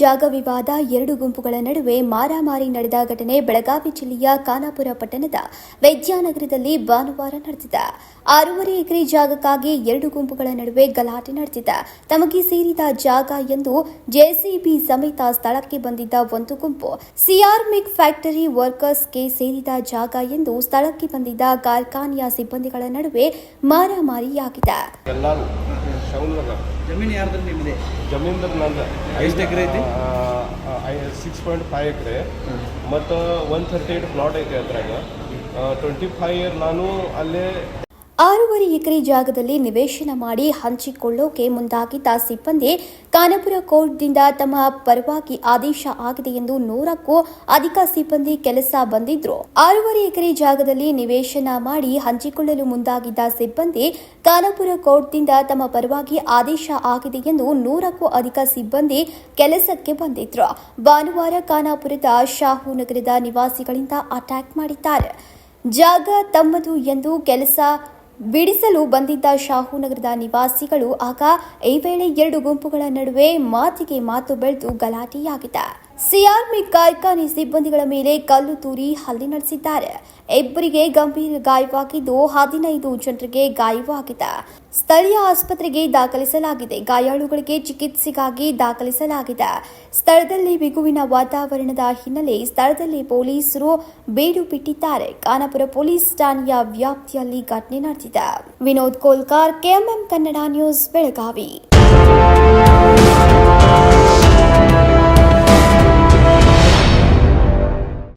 ಜಾಗ ವಿವಾದ, ಎರಡು ಗುಂಪುಗಳ ನಡುವೆ ಮಾರಾಮಾರಿ ನಡೆದ ಘಟನೆ ಬೆಳಗಾವಿ ಜಿಲ್ಲೆಯ ಖಾನಾಪುರ ಪಟ್ಟಣದ ವೈದ್ಯಾನಗರದಲ್ಲಿ ಭಾನುವಾರ ನಡೆದಿದ. ಆರೂವರೆ ಎಕರೆ ಜಾಗಕ್ಕಾಗಿ ಎರಡು ಗುಂಪುಗಳ ನಡುವೆ ಗಲಾಟೆ ನಡೆದಿದೆ. ತಮಗೆ ಸೇರಿದ ಜಾಗ ಎಂದು ಜೆಸಿಬಿ ಸಮೇತ ಸ್ಥಳಕ್ಕೆ ಬಂದಿದ್ದ ಒಂದು ಗುಂಪು ಸಿಆರ್ಮಿಕ್ ಫ್ಯಾಕ್ಟರಿ ವರ್ಕರ್ಸ್ಗೆ ಸೇರಿದ ಜಾಗ ಎಂದು ಸ್ಥಳಕ್ಕೆ ಬಂದಿದ್ದ ಕಾರ್ಖಾನೆಯ ಸಿಬ್ಬಂದಿಗಳ ನಡುವೆ ಮಾರಾಮಾರಿಯಾಗಿದೆ. ಜಮೀನು ಯಾರ್ದು ನಿಮ್ಮದೇ ಜಮೀನ್ದಾಗ ನಂದು. ಎಷ್ಟ್ ಎಕ್ರೆ ಐತಿ? Six point five acre. ಮತ್ತು ಒನ್ ಥರ್ಟಿ ಏಟ್ ಪ್ಲಾಟ್ ಐತೆ ಅದ್ರಾಗ. ಟ್ವೆಂಟಿ ಫೈವ್ ಇಯರ್ ನಾನು ಅಲ್ಲೇ ಆರೂವರೆ ಎಕರೆ ಜಾಗದಲ್ಲಿ ನಿವೇಶನ ಮಾಡಿ ಹಂಚಿಕೊಳ್ಳೋಕೆ ಮುಂದಾಗಿದ್ದ ಸಿಬ್ಬಂದಿ, ಖಾನಾಪುರ ಕೋರ್ಟ್ದಿಂದ ತಮ್ಮ ಪರವಾಗಿ ಆದೇಶ ಆಗಿದೆ ಎಂದು ನೂರಕ್ಕೂ ಅಧಿಕ ಸಿಬ್ಬಂದಿ ಕೆಲಸ ಬಂದಿದ್ರು. ಆರೂವರೆ ಎಕರೆ ಜಾಗದಲ್ಲಿ ನಿವೇಶನ ಮಾಡಿ ಹಂಚಿಕೊಳ್ಳಲು ಮುಂದಾಗಿದ್ದ ಸಿಬ್ಬಂದಿ ಕಾನಪುರ ಕೋರ್ಟ್ದಿಂದ ತಮ್ಮ ಪರವಾಗಿ ಆದೇಶ ಆಗಿದೆ ಎಂದು ನೂರಕ್ಕೂ ಅಧಿಕ ಸಿಬ್ಬಂದಿ ಕೆಲಸಕ್ಕೆ ಬಂದಿದ್ರು. ಭಾನುವಾರ ಖಾನಾಪುರದ ಶಾಹು ನಗರದ ನಿವಾಸಿಗಳಿಂದ ಅಟ್ಯಾಕ್ ಮಾಡಿದ್ದಾರೆ. ಜಾಗ ತಮ್ಮದು ಎಂದು ಕೆಲಸ ಬಿಡಿಸಲು ಬಂದಿದ್ದ ಶಾಹುನಗರದ ನಿವಾಸಿಗಳು ಆಗ ಈ ವೇಳೆ ಎರಡು ಗುಂಪುಗಳ ನಡುವೆ ಮಾತಿಗೆ ಮಾತು ಬೆಳೆದು ಗಲಾಟೆಯಾಗಿದೆ ಸಿಆರ್ಮಿ ಕಾರ್ಖಾನೆ ಸಿಬ್ಬಂದಿಗಳ ಮೇಲೆ ಕಲ್ಲು ತೂರಿ ಹಲ್ಲೆ ನಡೆಸಿದ್ದಾರೆ. ಇಬ್ಬರಿಗೆ ಗಂಭೀರ ಗಾಯವಾಗಿದ್ದು ಹದಿನೈದು ಜನರಿಗೆ ಗಾಯವಾಗಿದೆ. ಸ್ಥಳೀಯ ಆಸ್ಪತ್ರೆಗೆ ದಾಖಲಿಸಲಾಗಿದೆ. ಗಾಯಾಳುಗಳಿಗೆ ಚಿಕಿತ್ಸೆಗಾಗಿ ದಾಖಲಿಸಲಾಗಿದೆ. ಸ್ಥಳದಲ್ಲಿ ಬಿಗುವಿನ ವಾತಾವರಣದ ಹಿನ್ನೆಲೆ ಸ್ಥಳದಲ್ಲಿ ಪೊಲೀಸರು ಬೇಡು ಬಿಟ್ಟಿದ್ದಾರೆ. ಖಾನಾಪುರ ಪೊಲೀಸ್ ಠಾಣೆಯ ವ್ಯಾಪ್ತಿಯಲ್ಲಿ ಘಟನೆ ನಡೆದಿದೆ. Vinod Kolkar, KMM Kannada news, Belagavi.